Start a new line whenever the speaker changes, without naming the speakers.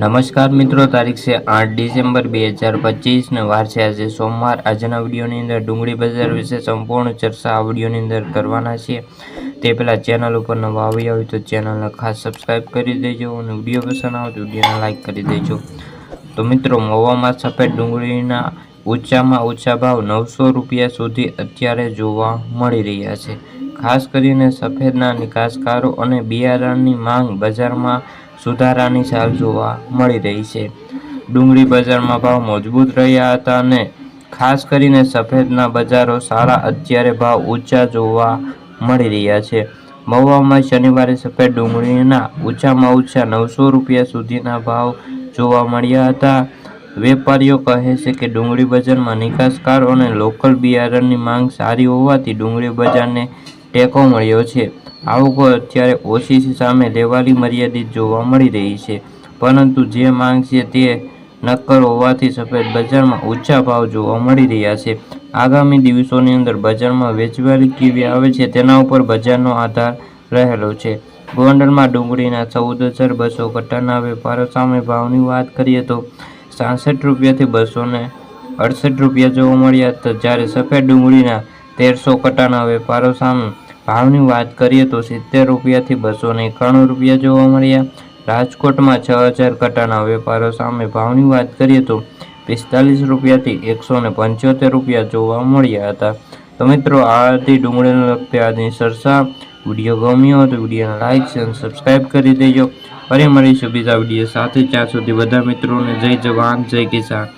નમસ્કાર મિત્રો, તારીખ છે આઠ ડિસેમ્બર બે હજાર પચીસને વાર છે આજે સોમવાર. આજના વિડીયોની અંદર ડુંગળી બજાર વિશે સંપૂર્ણ ચર્ચા આ વિડીયોની અંદર કરવાના છીએ. તે પહેલાં ચેનલ ઉપર નવા આવી હોય તો ચેનલને ખાસ સબસ્ક્રાઈબ કરી દેજો અને વીડિયો પસંદ આવે તો વિડીયોને લાઇક કરી દેજો. તો મિત્રો, મવામાં સફેદ ડુંગળીના ઊંચામાં ઓછા ભાવ નવસો રૂપિયા સુધી અત્યારે જોવા મળી રહ્યા છે. ખાસ કરીને સફેદના નિકાસકારો અને બિયારણની માંગ બજારમાં સુધારાની ચાલ જોવા મળી રહી છે. ડુંગળી બજારમાં ભાવ મજબૂત રહ્યા હતા અને ખાસ કરીને સફેદના બજારો સારા અત્યારે ભાવ ઊંચા જોવા મળી રહ્યા છે. મહુવામાં શનિવારે સફેદ ડુંગળીના ઊંચામાં ઊંચા નવસો રૂપિયા સુધીના ભાવ જોવા મળ્યા હતા. વેપારીઓ કહે છે કે ડુંગળી બજારમાં નિકાસકારો અને લોકલ બિયારણની માંગ સારી હોવાથી ડુંગળી બજારને ટેકો મળ્યો છે. આવકો અત્યારે ઓછી સામે લેવાલી મર્યાદિત જોવા મળી રહી છે. પરંતુ જે માંગ છે તે નક્કર હોવાથી સફેદ બજારમાં ઊંચા ભાવ જોવા મળી રહ્યા છે. આગામી દિવસોની અંદર બજારમાં વેચવાલી કેવી આવે છે તેના ઉપર બજારનો આધાર રહેલો છે. ગોંડલમાં ડુંગળીના ચૌદ હજાર બસો કટ્ટાના વેપારો સામે ભાવની વાત કરીએ તો સાસઠ રૂપિયાથી બસો અડસઠ રૂપિયા જોવા મળ્યા હતા. જ્યારે સફેદ ડુંગળીના તેરસો કટાના વેપારો સામે ભાવની વાત કરીએ તો સિત્તેર રૂપિયાથી બસો એકાણું રૂપિયા જોવા મળ્યા. રાજકોટમાં છ હજાર કટાના વેપારો સામે ભાવની વાત કરીએ તો પિસ્તાલીસ રૂપિયાથી એકસો ને પંચોતેર રૂપિયા જોવા મળ્યા હતા. તો મિત્રો, આ હતી ડુંગળીને લગતી આજની સરસા વીડિયો ગમ્યો તો વિડીયોને લાઇક અને સબસ્ક્રાઈબ કરી દેજો. ફરી મળીશું બીજા વીડિયો સાથે. ત્યાં સુધી બધા મિત્રોને જય જવાન, જય કિસાન.